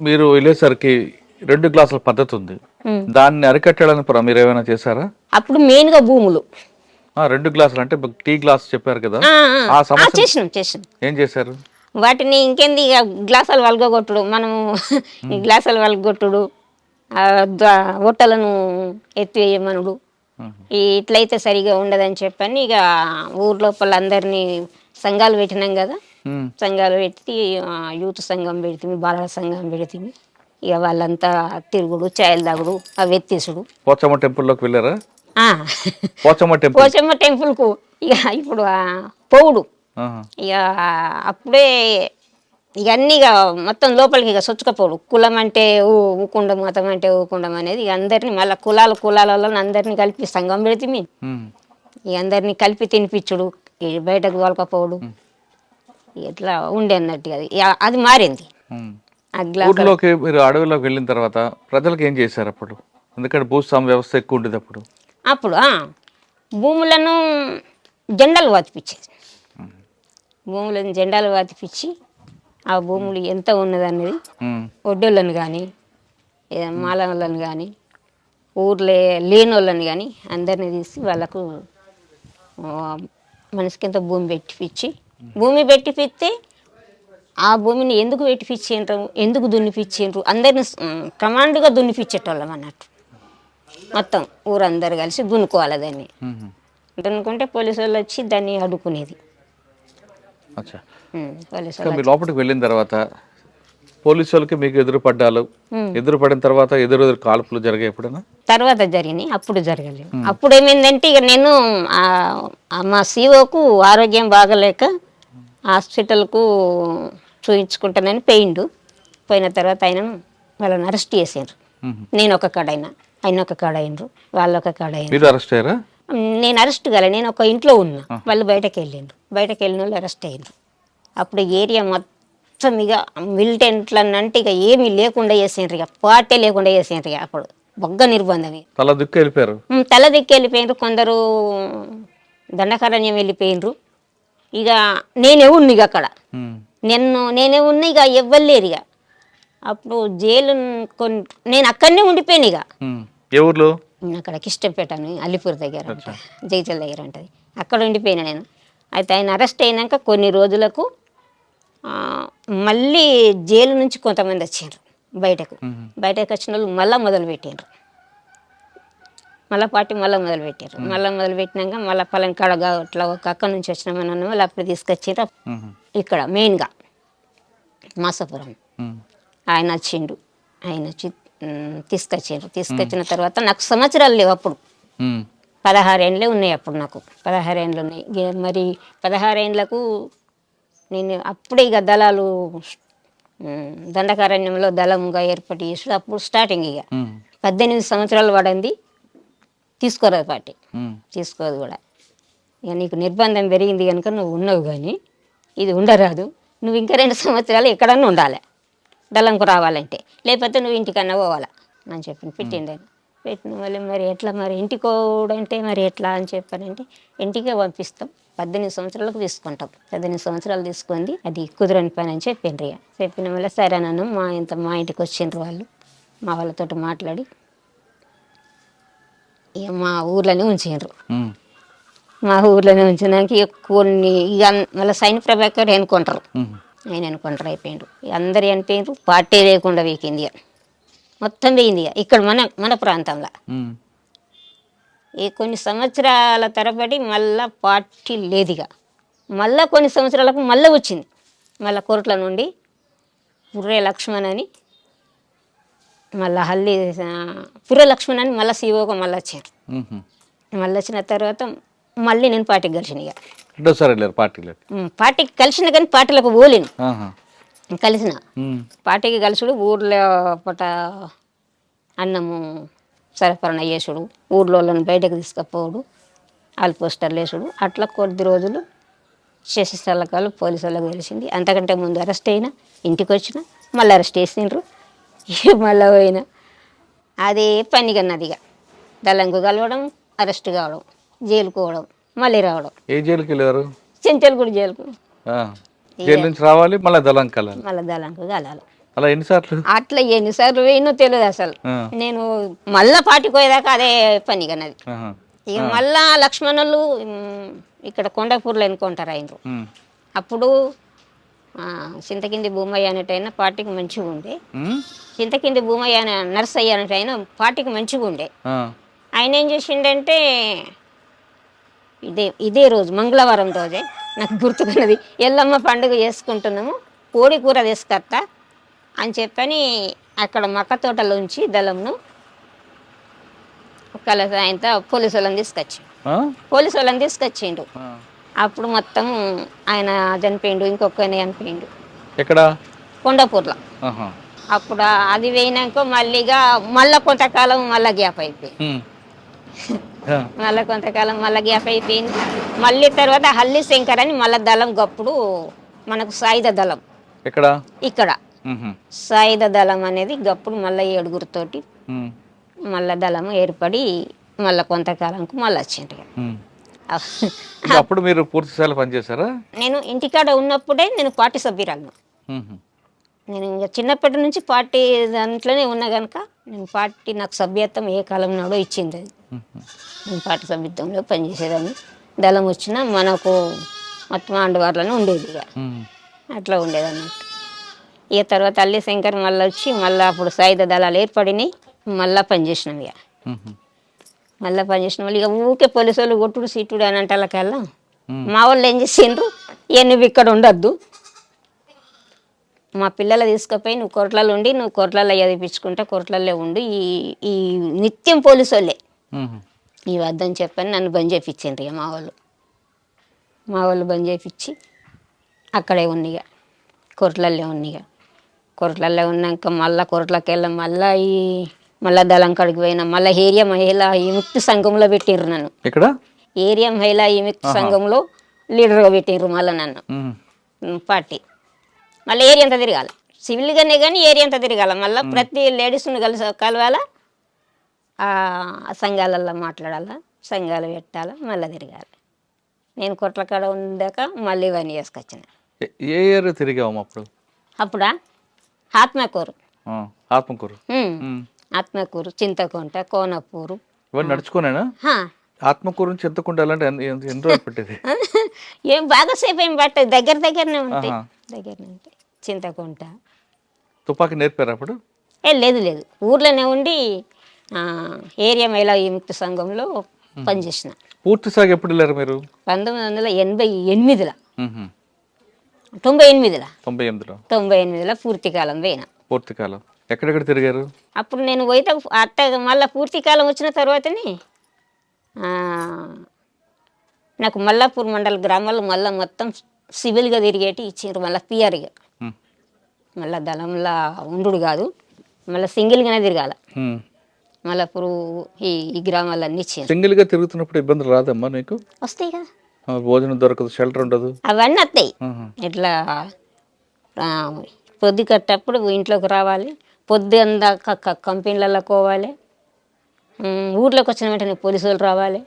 మీరు వెళ్ళేసరికి రెండు గ్లాసుల పద్ధతి ఉంది. దాన్ని అరికట్టడానికి మీరు ఏమైనా చేశారా? అప్పుడు మెయిన్గా భూములు. ఆ, రెండు గ్లాసులు అంటే టీ గ్లాస్ చెప్పారు కదా. ఆ, చేసినాం చేసినాం. ఏం చేశారు? వాటిని ఇంకేంది ఇక గ్లాసాలు వలగొట్టుడు మనము ఈ గ్లాసాలు వలగొట్టుడు ఒట్టలను ఎత్తివేయమనుడు. ఇట్లయితే సరిగా ఉండదని చెప్పని ఇక ఊర్ లోపల అందరినీ సంఘాలు పెట్టినాం కదా. సంఘాలు పెట్టి ఆ, యూత్ సంఘం పెడితే బాలల సంఘం పెడితే ఇక వాళ్ళంతా తిరుగుడు ఛాయలు తాగుడు అవి ఎత్తేసుడు పోచమ్మ టెంపుల్లోకి వెళ్ళారా. పోచమ్మ టెంపుల్. పోచమ్మ టెంపుల్కు. ఇక ఇప్పుడు పోవుడు. ఇక అప్పుడే ఇక అన్నీ ఇక మొత్తం లోపలికి ఇక సొచ్చుకపోడు కులం అంటే ఊకుండం మతం అంటే ఊకుండం అనేది ఇక అందరినీ మళ్ళీ కులాలు కులాలలో అందరినీ కలిపి సంఘం పెడితే మీ. ఉమ్. ఇక అందరినీ కలిపి తినిపించుడు బయటకు తోలకపోవడు ఇట్లా ఉండే అన్నట్టు అది అది మారింది ఊర్లోకి మీరు అడవిలోకి వెళ్ళిన తర్వాత ప్రజలకు ఏం చేశారు అప్పుడు? ఎందుకంటే భూస్వామ్య వ్యవస్థ ఎక్కువ ఉండేది అప్పుడు. అప్పుడు భూములను జెండాలు వాతిపించేది భూములను జెండాలు వాతిపించి ఆ భూములు ఎంత ఉన్నదనేది ఉమ్. ఒడ్డోళ్ళని కానీ మాలలను కానీ ఊర్లే లేనోళ్ళని కానీ అందరిని తీసి వాళ్ళకు మనిషికి ఎంత భూమి పెట్టిపిచ్చి భూమి పెట్టిపిస్తే ఆ భూమిని ఎందుకు పెట్టిపిచ్చిండ్రు ఎందుకు దున్నిపిచ్చిండ్రు? అందరిని కమాండ్గా దున్నిపిచ్చేటోళ్ళం అన్నట్టు. మొత్తం ఊరందరు కలిసి దున్నుకోవాలి దాన్ని. దున్నుకుంటే పోలీసు వాళ్ళు వచ్చి దాన్ని ఉమ్, పోలీసు లోపలికి వెళ్ళిన తర్వాత పోలీసు వాళ్ళకి మీకు ఎదురు పడ్డాలు ఎదురు పడిన తర్వాత ఎదురు ఎదురు కాల్పులు జరిగాయి ఎప్పుడైనా తర్వాత జరిగినాయి అప్పుడు జరగలేదు. అప్పుడు ఏమైందంటే ఇక నేను మా సీఓకు ఆరోగ్యం బాగలేక హాస్పిటల్కు చూయించుకుంటానని పోయిండు. పోయిన తర్వాత ఆయన వాళ్ళని అరెస్ట్ ఉమ్. నేను ఒక కాడ అయినా ఆయన ఒక కాడ అయినరు వాళ్ళు ఒక కాడ అయినరు. అరెస్ట్ అయ్యారా? నేను అరెస్ట్ కాలే నేను ఒక ఇంట్లో ఉన్నా. వాళ్ళు బయటకు వెళ్ళిండ్రు బయటకు వెళ్ళిన వాళ్ళు అరెస్ట్ అయ్యిండ్రు. అప్పుడు ఏరియా మొత్తం ఇక మిలిటెంట్లనంటే ఇక ఏమీ లేకుండా చేసిండ్రు ఇక పార్టీ లేకుండా చేసిండ్రు ఇక అప్పుడు. బొగ్గ నిర్బంధం. తల దిక్కు వెళ్ళిపోయారు. తల దిక్కి వెళ్ళిపోయినరు కొందరు దండకారణ్యం వెళ్ళిపోయినరు ఇక నేనే ఉన్నా ఇక అక్కడ. నిన్ను నేనే ఉన్నా ఇక ఎవ్వలేరు ఇక. అప్పుడు జైలు కొన్ని నేను అక్కడనే ఉండిపోయాను ఇక. ఏ ఊర్లో? అక్కడ కిష్టంపేట అని అల్లిపూర్ దగ్గర జైచల్ దగ్గర ఉంటుంది అక్కడ ఉండిపోయినా నేను. అయితే ఆయన అరెస్ట్ అయినాక కొన్ని రోజులకు మళ్ళీ జైలు నుంచి కొంతమంది వచ్చారు బయటకు. బయటకు వచ్చిన వాళ్ళు మళ్ళీ మొదలు పెట్టారు మళ్ళీ పార్టీ మళ్ళీ మొదలు పెట్టారు మళ్ళీ మొదలు పెట్టినాక మళ్ళీ పలంకాడ అట్లా ఒక అక్క నుంచి వచ్చినామని అన్న వాళ్ళు అప్పుడు తీసుకొచ్చారు. ఇక్కడ మెయిన్గా మాసాపురం. ఆయన వచ్చిండు. ఆయన వచ్చి ఉమ్, తీసుకొచ్చిండ్రు. తీసుకొచ్చిన తర్వాత నాకు సంవత్సరాలు లేవు అప్పుడు. పదహారేండ్లే ఉన్నాయి అప్పుడు నాకు. పదహారేండ్లు ఉన్నాయి. మరి పదహారేండ్లకు నేను అప్పుడే ఇక దళాలు దండకారణ్యంలో దళంగా ఏర్పాటు చేసుడు అప్పుడు స్టార్టింగ్ ఇక. పద్దెనిమిది సంవత్సరాలు పడింది. తీసుకోరాదు పార్టీ. తీసుకోదు కూడా. ఇక నీకు నిర్బంధం పెరిగింది కనుక నువ్వు ఉన్నావు కానీ ఇది ఉండరాదు. నువ్వు ఇంకా రెండు సంవత్సరాలు ఎక్కడన్నా ఉండాలి. దళంకు రావాలంటే. లేకపోతే నువ్వు ఇంటికన్నా పోవాలా? అని చెప్పి పెట్టిండు పెట్టిన వాళ్ళు మరి ఎట్లా? మరి ఇంటికి పోవడంటే మరి ఎట్లా అని చెప్పానంటే ఇంటికే పంపిస్తాం. పద్దెనిమిది సంవత్సరాలకు తీసుకుంటాం. పద్దెనిమిది సంవత్సరాలు తీసుకుంది. అది కుదరని పని అని చెప్పిండ్రు ఇక. చెప్పిన వల్ల సరే నన్ను మా ఇంత మా ఇంటికి వచ్చిండ్రు వాళ్ళు. మా వాళ్ళతో మాట్లాడి ఇక మా ఊర్లోనే ఉంచిండ్రు. మా ఊర్లోనే ఉంచినాక కొన్ని ఇక మళ్ళీ సైన్ ప్రభాకర్ ఎన్నుకుంటారు. ఆయన ఎన్నుకుంటారు అయిపోయిండ్రు. అందరు ఎనిపోయిండ్రు పార్టీ లేకుండా వీకింది ఇక. మొత్తం పోయింది ఇక. ఇక్కడ మన మన ప్రాంతంలో. ఈ కొన్ని సంవత్సరాల తరబడి మళ్ళా పార్టీ లేదు ఇక. మళ్ళా కొన్ని సంవత్సరాలకు మళ్ళీ వచ్చింది. మళ్ళా కోర్టుల నుండి పుర్రే లక్ష్మణ్ అని మళ్ళీ హల్లి పుర్రె లక్ష్మణ్ అని మళ్ళీ సీఓగా మళ్ళీ వచ్చారు. మళ్ళీ వచ్చిన తర్వాత మళ్ళీ నేను పార్టీకి కలిసిన ఇక. పార్టీకి కలిసిన కానీ పార్టీలకు పోలేను. కలిసిన. పార్టీకి కలుసుడు ఊర్లో పట అన్నము సరఫరణ చేసుడు ఊర్లో బయటకు తీసుకుపోవడు వాళ్ళు పోస్టర్లు వేసుడు. అట్లా కొద్ది రోజులు చేసే స్థలకాలు పోలీసు వాళ్ళకి తెలిసింది. అంతకంటే ముందు అరెస్ట్ అయినా ఇంటికి వచ్చిన మళ్ళీ అరెస్ట్ చేసిండ్రు. ఇక మళ్ళీ పోయినా. అదే పని కన్నది ఇక దళంకు కలవడం అరెస్ట్ కావడం జైలుకు పోవడం మళ్ళీ రావడం. ఏ జైలుకి వెళ్ళారు చెంచల్ కూడా జైలుకు. జైలు నుంచి రావాలి మళ్ళీ దళం కలాలి. మళ్ళీ దళంకు కలాలి. అలా ఎన్నిసార్లు? అట్లా ఎన్నిసార్లు వేయనో తెలియదు అసలు. నేను మళ్ళా పాటికి పోయేదాకా అదే పని కన్నది ఆహా. ఇక మళ్ళా లక్ష్మణులు ఇక్కడ కొండపూర్లో ఎన్నుకుంటారు ఆయన. అప్పుడు ఆ, చింతకింది భూమయ్య అనేటైనా పార్టీకి మంచిగా ఉండే? చింతకింది భూమయ్య అనే నర్సయ్య అనేటైనా పార్టీకి మంచిగా ఉండే. ఆయన ఏం చేసిండంటే ఇదే ఇదే రోజు మంగళవారం రోజే నాకు గుర్తుకున్నది ఎల్లమ్మ పండుగ చేసుకుంటున్నాము కోడి కూర తీసుకొస్తా అని చెప్పని అక్కడ మక్క తోటలోంచి దళంను ఒకళ్ళ సాయంతో పోలీసు వాళ్ళని తీసుకొచ్చి? పోలీసు వాళ్ళని తీసుకొచ్చిండు. అప్పుడు మొత్తం ఆయన చనిపోయిండు ఇంకొకనే చనిపోయిండు ఎక్కడ కొండపూర్లో. అప్పుడు అది పోయినాక మళ్ళీగా మళ్ళీ కొంతకాలం మళ్ళీ గ్యాప్ అయిపోయింది. ఆ, మళ్ళీ కొంతకాలం మళ్ళీ గ్యాప్ అయిపోయింది. మళ్ళీ తర్వాత హల్లి శంకర్ అని మళ్ళీ దళం గప్పుడు మనకు సాయుధ దళం. ఇక్కడ. ఉహు. సాయుధ దళం అనేది గప్పుడు మళ్ళీ ఏడుగురితోటి. మళ్ళీ దళం ఏర్పడి మళ్ళీ కొంతకాలంకు మళ్ళీ వచ్చింది అప్పుడు మీరు పూర్తి స్థాయిలో పనిచేశారా? నేను ఇంటికాడ ఉన్నప్పుడే నేను పార్టీ సభ్యురాలను. నేను ఇంకా చిన్నప్పటి నుంచి పార్టీ దాంట్లోనే ఉన్నా కనుక నేను పార్టీ నాకు సభ్యత్వం ఏ కాలం నాడో ఇచ్చింది. అది నేను పార్టీ సభ్యత్వంలో పనిచేసేదాన్ని. దళం వచ్చినా మనకు మొత్తం అండవార్లోనే ఉండేది ఇక. అట్లా ఉండేది అన్నట్టు ఇక తర్వాత అల్లి శంకర్ మళ్ళీ వచ్చి మళ్ళీ అప్పుడు సాయుధ దళాలు ఏర్పడినాయి. మళ్ళీ పనిచేసినాం ఇక. మళ్ళీ పనిచేసిన. వాళ్ళు ఇక ఊకే పోలీసు వాళ్ళు కొట్టుడు సీటుడు అని అంటే వాళ్ళకల్లా ఉమ్. మా వాళ్ళు ఏం చేసిండ్రు? ఏ నువ్వు ఇక్కడ ఉండొద్దు. మా పిల్లలు తీసుకుపోయి నువ్వు కొట్లలో ఉండి నువ్వు కొట్లలో చదివించుకుంటా కొట్లలో ఉండి ఈ ఈ నిత్యం పోలీసు వాళ్ళే. ఈ వద్దని చెప్పని నన్ను బంద్ చేయించిండ్రు ఇక మా వాళ్ళు. మా వాళ్ళు బంద్ చేయించి అక్కడే ఉన్నిగా కొరట్లల్లో ఉన్నిగా కొరట్లల్లో ఉన్నాక మళ్ళా కొరట్లకి వెళ్ళాం మళ్ళా ఈ మళ్ళా దళం కాడికి పోయినా మళ్ళీ ఏరియా మహిళా విముక్తి సంఘంలో పెట్టిర్రు నన్ను. ఎక్కడ? ఏరియా మహిళా విముక్తి సంఘంలో లీడర్గా పెట్టిర్రు మళ్ళీ నన్ను. పార్టీ. మళ్ళీ ఏరియా అంతా తిరగాల. సివిల్గానే కానీ ఏరియా అంతా తిరగాల. మళ్ళీ ప్రతి లేడీస్ని కలిసి కలవాల? సంఘాలల్లో మాట్లాడాలా సంఘాలు పెట్టాలా మళ్ళీ తిరగాలి. నేను కొట్ల కాడ ఉందాక మళ్ళీ ఇవన్నీ చేసుకొచ్చిన ఏ- ఏరియా తిరిగాము అప్పుడు? అప్పుడా? ఆత్మకూరు. ఆత్మకూరు. ఆత్మకూరు చింతకుంట కోనపూరు. ఇవన్నీ నడుచుకునేనా? హా. ఆత్మకూరు నుంచి ఎన్ని ఎన్ని రోజులు పెట్టేది? ఏం బాగా సేపు ఏం పట్టదు. దగ్గర దగ్గరనే ఉంటాయి. దగ్గరనే ఉంటాయి. చింతకుంట. తుపాకీ నేర్పారు అప్పుడు? ఏ లేదు లేదు. ఊర్లోనే ఉండి ఏరియా మహిళా విముక్తి సంఘంలో పనిచేసిన. పూర్తి సాగు ఎప్పుడు వెళ్ళారు మీరు? పంతొమ్మిది వందల ఎనభై ఎనిమిదిలో. తొంభై ఎనిమిదిలో. తొంభై ఎనిమిదిలో? తొంభై ఎనిమిదిలో పూర్తి కాలం పోయినా. పూర్తి కాలం ఎక్కడెక్కడ తిరిగారు? అప్పుడు నేను పోయితే అట్ట మళ్ళీ పూర్తి కాలం వచ్చిన తర్వాతనే నాకు మల్లాపూర్ మండల గ్రామాల్లో మళ్ళీ మొత్తం సివిల్గా తిరిగేటి ఇచ్చిండ్రు మళ్ళీ పిఆర్గా. మళ్ళీ దళంలా ఉండు కాదు మళ్ళీ సింగిల్గానే తిరగాల. మళ్ళప్పుడు ఈ ఈ గ్రామాలన్నీ ఇచ్చిండ్రు సింగిల్గా తిరుగుతున్నప్పుడు ఇబ్బందులు రాదమ్మా నీకు? వస్తాయి కదా భోజనం దొరకదు షెల్టర్ ఉండదు. అవన్నీ వస్తాయి. ఇట్లా పొద్దు కట్టప్పుడు ఇంట్లోకి రావాలి పొద్దు అందాక కంపెనీలలో పోవాలి ఊర్లోకి వచ్చిన వెంటనే పోలీసు వాళ్ళు రావాలి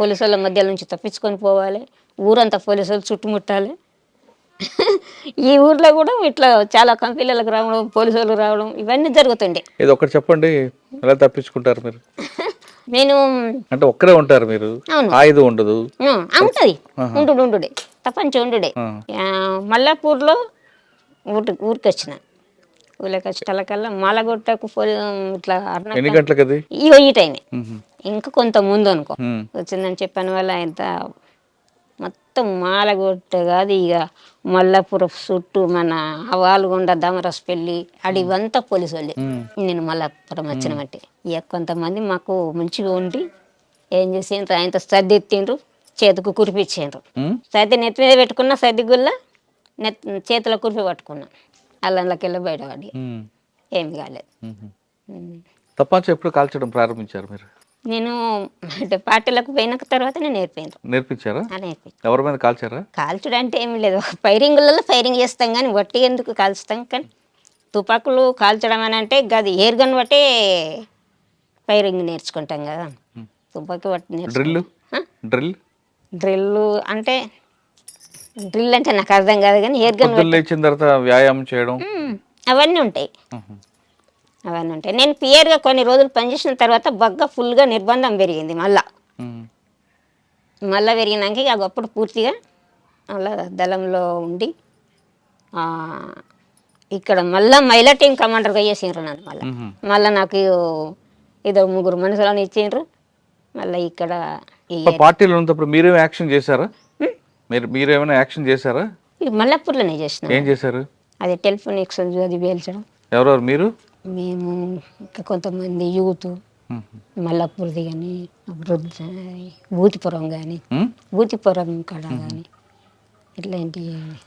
పోలీసు వాళ్ళ మధ్య నుంచి తప్పించుకొని పోవాలి ఊరంతా పోలీసు వాళ్ళు చుట్టుముట్టాలి. ఈ ఊర్లో కూడా ఇట్లా చాలా కంపెనీలకు రావడం పోలీసు వాళ్ళు రావడం ఇవన్నీ జరుగుతుండే. ఇది ఒకటి చెప్పండి. ఎలా తప్పించుకుంటారు మీరు? నేను అంటే ఒక్కరే ఉంటారు మీరు. ఆయుధం ఉండదు. ఉంటుంది. ఉండు ఉండుడే తప్పంచి ఉండుడే. మల్లాపూర్లో ఊరికి ఊరికి వచ్చిన. ఊళ్ళకి వచ్చేటల్లకల్లా మాలగొట్టకు పోయి ఇట్లా ఎన్ని గంటలకు అది ఇగో ఈ టైమే. ఇంకా కొంత ముందు అనుకో. వచ్చిందని చెప్పిన వల్ల ఎంత మొత్తం మాలగొట్ట కాదు ఇక మల్లాపుర చుట్టూ మన అవాలుగొండ దమరస్ పెళ్ళి అడివంతా పోలీసు వాళ్ళే. నేను మల్లాపురం వచ్చినమంటే ఇక కొంతమంది మాకు మంచిగా ఉండి ఏం చేసిండ్రు ఆయనతో సర్ది ఎత్తిండ్రు చేతికి కురిపించిండ్రు ఉమ్. సర్ది నెత్తి మీద పెట్టుకున్న సర్ది గుల్ల నెత్ చేతిలో కురిపి పట్టుకున్నా. అల్లంలోకి వెళ్ళి బయటపడి. ఏమి కాలేదు. తపాంచ ఎప్పుడు కాల్చడం ప్రారంభించారు మీరు? నేను అంటే పార్టీలకు పోయిన తర్వాత నేను నేర్పాను నేర్పించారా? ఎవరి మీద కాల్చారా? కాల్చుడు అంటే ఏమి లేదు. ఫైరింగులలో ఫైరింగ్ చేస్తాం కానీ వట్టి ఎందుకు కాల్చుతాం? కానీ తుపాకులు కాల్చడం అని అంటే గది ఎయిర్ గన్ బట్టే ఫైరింగ్ నేర్చుకుంటాం కదా. తుపాకీ బట్టి డ్రిల్ డ్రిల్? డ్రిల్ అంటే డ్రిల్ అంటే నాకు అర్థం కాదు కానీ ఎయిర్ గన్ లేచిన తర్వాత వ్యాయామం చేయడం. అవన్నీ ఉంటాయి. అవన్నీ ఉంటాయి. నేను పియర్గా కొన్ని రోజులు పనిచేసిన తర్వాత బగ్గ ఫుల్గా నిర్బంధం పెరిగింది మళ్ళా. మళ్ళా పెరిగినాక ఇక అప్పుడు పూర్తిగా అలా దళంలో ఉండి ఇక్కడ మళ్ళా మహిళా టీం కమాండర్గా చేసిండ్రు నన్ను మళ్ళీ. మళ్ళీ నాకు ఇదో ముగ్గురు మనుషులను ఇచ్చిండ్రు. మళ్ళీ ఇక్కడ పార్టీలో ఉన్నప్పుడు మీరేం యాక్షన్ చేశారా? మీరు మీరేమైనా యాక్షన్ చేశారా? మల్లపూర్లోనే చేసిన. ఏం చేశారు? అది టెలిఫోన్ ఎక్స్చేంజ్ అది పేల్చడం. ఎవరెవరు మీరు? మేము ఇంకా కొంతమంది యూత్. మల్లపూర్ది కానీ వృద్ధ భూతిపురం కానీ మ్మ్? భూతిపురం కాడ కానీ ఇట్లాంటి